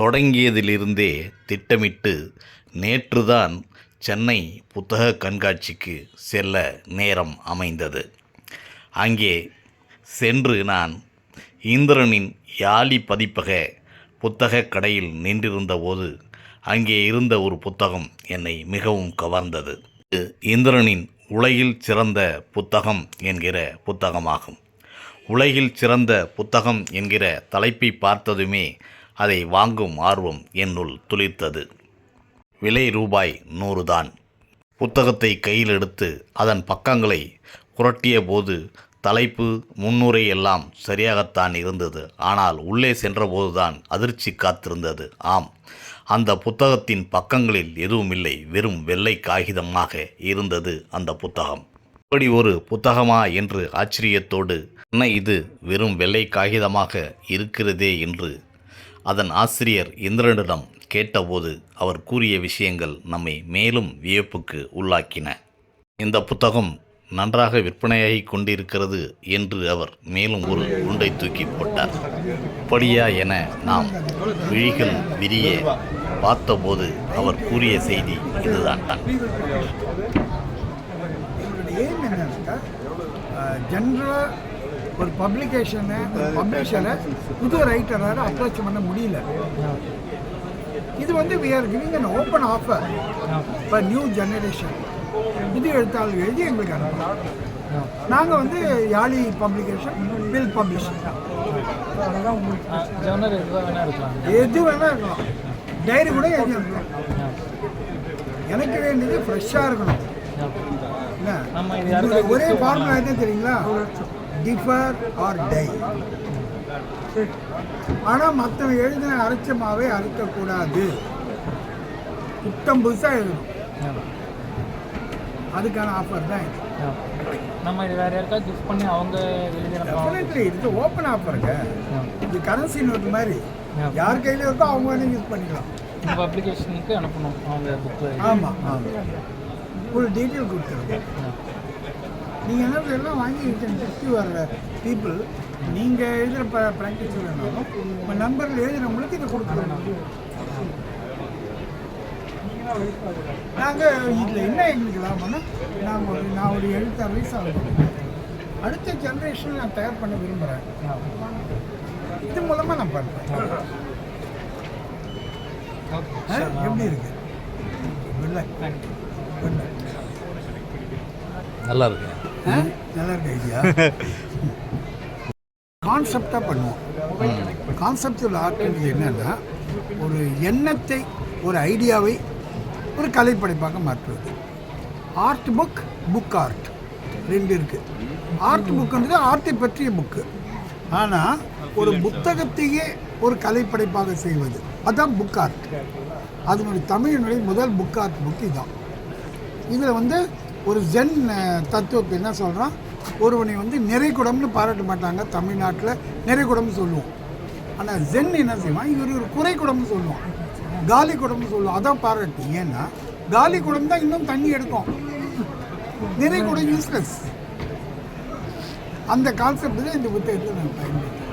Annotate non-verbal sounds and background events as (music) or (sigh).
தொடங்கியதிலிருந்தே திட்டமிட்டு நேற்றுதான் சென்னை புத்தக கண்காட்சிக்கு செல்ல நேரம் அமைந்தது. அங்கே சென்று நான் இந்திரனின் யாழி பதிப்பக புத்தகக் கடையில் நின்றிருந்தபோது அங்கே இருந்த ஒரு புத்தகம் என்னை மிகவும் கவர்ந்தது. இது இந்திரனின் உலகில் சிறந்த புத்தகம் என்கிற புத்தகமாகும். உலகில் சிறந்த புத்தகம் என்கிற தலைப்பை பார்த்ததுமே அதை வாங்கும் ஆர்வம் என்னுள் துளித்தது. விலை ரூபாய் நூறு தான் புத்தகத்தை கையில் எடுத்து அதன் பக்கங்களை புரட்டிய போது தலைப்பு முன்னுரை எல்லாம் சரியாகத்தான் இருந்தது. ஆனால் உள்ளே சென்றபோதுதான் அதிர்ச்சி காத்திருந்தது. ஆம் அந்த புத்தகத்தின் பக்கங்களில் எதுவுமில்லை. வெறும் வெள்ளை காகிதமாக இருந்தது அந்த புத்தகம். இப்படி ஒரு புத்தகமா என்று ஆச்சரியத்தோடு என்ன இது? வெறும் வெள்ளை காகிதமாக இருக்கிறதே என்று அதன் ஆசிரியர் இந்திரனிடம் கேட்டபோது அவர் கூறிய விஷயங்கள் நம்மை மேலும் வியப்புக்கு உள்ளாக்கின. இந்த புத்தகம் நன்றாக விற்பனையாகி கொண்டிருக்கிறது என்று அவர் மேலும் ஒரு குண்டை தூக்கி போட்டார். அப்படியா என நாம் விழிகள் விரிய பார்த்தபோது அவர் கூறிய செய்தி இதுதான். தான் ஜென்ரலாக ஒரு பப்ளிகேஷனை ஒரு பப்ளிஷரை புது ரைட்டராக அப்ரோச் பண்ண முடியல. இது வந்து we are giving an open offer for new generation புதிய எழுத்தாளர்கள் எழுதி எங்களுக்கு அனுப்பலாம். நாங்கள் வந்து யாழி பப்ளிகேஷன் வில் பப்ளிஷ் ஜர்னல் எதுவாக வேணா இருக்கலாம் எது டைரி கூட எழுதி அனுப்பலாம். எனக்கு வேண்டியது ஃப்ரெஷ்ஷாக இருக்கணும். என்ன? நம்ம இது உங்களுடைய ஒரே ஃபார்முலா என்ன தெரியுங்களா? டிஃபர் ஆர் டை ஆனால் மற்றவன் எழுதின அரைச்சமாவே அரைக்கக்கூடாது புத்தம் புதுசாக எழுதணும். அதுக்கான ஆஃபர் தான் இது. நம்ம இது வேற யாருக்காவது கிஃப்ட் பண்ணி அவங்க எழுதின டெஃபினெட்லி இது ஓப்பன் ஆஃபருங்க இது கரன்சி நோட்டு மாதிரி. யார் கையில் இருக்கோ அவங்க வேணும் யூஸ் பண்ணிக்கலாம். இந்த பப்ளிகேஷனுக்கு அனுப்பணும் அவங்க புக்கு ஆமாம் ஆமாம் ஃபுல் டீட்டெயில் கொடுத்துருக்கோம் நீங்கள் என்ன எல்லாம் வாங்கி சுற்றி வர்ற பீப்புள் நீங்கள் எழுதுகிற ப ப்ராக்டிஸ் வேணாலும் உங்கள் நம்பரில் எழுதுகிறவங்களுக்கு இதை கொடுக்கலாம் நாங்கள் இதில் என்ன எங்களுக்கு லாபம்னா நாங்கள் ஒரு நான் ஒரு எழுபத்தாறு வயசாக அடுத்த ஜென்ரேஷன் நான் தயார் பண்ண விரும்புகிறேன் இது மூலமாக நான் பண்ணுறேன் எப்படி இருக்கு. நல்லா இருக்கு. நல்லா இருக்கு ஐடியா. (laughs) கான்செப்டாக பண்ணுவோம். கான்செப்டுவல் ஆர்ட்ன்றது என்னன்னா ஒரு எண்ணத்தை ஒரு ஐடியாவை ஒரு கலைப்படைப்பாக மாற்றுவது. ஆர்ட் புக் புக் ஆர்ட் ரெண்டு இருக்குது ஆர்ட் புக்குன்றது ஆர்ட்டை பற்றிய புக்கு ஆனால் ஒரு புத்தகத்தையே ஒரு கலைப்படைப்பாக செய்வது. அதுதான் புக் ஆர்ட் அதனுடைய தமிழினுடைய முதல் புக் ஆர்ட் புக் இதான். இதில் வந்து ஒரு ஜென் தத்துவத்தை என்ன சொல்கிறான் ஒருவனை வந்து நிறைகுடம்னு பாராட்ட மாட்டாங்க தமிழ்நாட்டில். நிறைகுடம்னு சொல்லுவோம். ஆனால் ஜென் என்ன செய்வான்? இவர் ஒரு குறைகுடம்னு சொல்லுவான். காலி குடம்னு சொல்லுவோம் அதான் பாராட்டு. ஏன்னா காலி குடம் தான் இன்னும் தண்ணி எடுக்கும். நிறைகுடம் யூஸ்லெஸ் அந்த கான்செப்ட் தான் இந்த புத்தகத்தில் நான் பயன்படுத்தேன்